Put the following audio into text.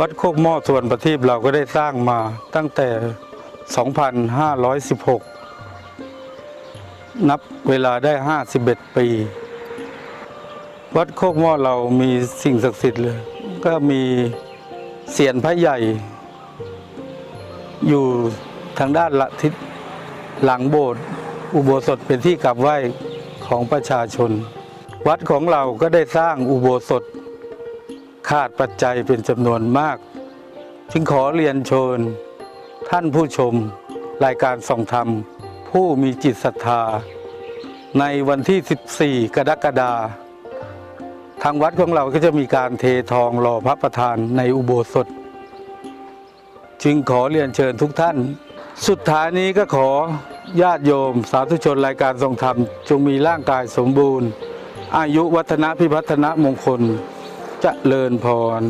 วัดโคกหม้อส่วนประทีปเราก็ได้สร้างมาตั้งแต่ 2516 นับเวลาได้ 51 ปี วัดโคกหม้อเรามีสิ่งศักดิ์สิทธิ์เลย ก็มีเสียนพระใหญ่ อยู่ทางด้านละทิศหลังโบสถ์อุโบสถเป็นที่กราบไหว้ของประชาชน วัดของเราก็ได้สร้างอุโบสถ ขาดปัจจัยเป็นจำนวนมาก จึงขอเรียนเชิญท่านผู้ชมรายการส่องธรรม ผู้มีจิตศรัทธา ในวันที่ 14 กรกฎาคมทางวัดของเราก็จะมีการเททองหล่อพระประธานในอุโบสถ จึงขอเรียนเชิญทุกท่าน สุดท้ายนี้ก็ขอญาติโยม สาธุชนรายการทรงธรรม จงมีร่างกายสมบูรณ์ อายุวัฒนะพิพัฒนะมงคล จะเลินพร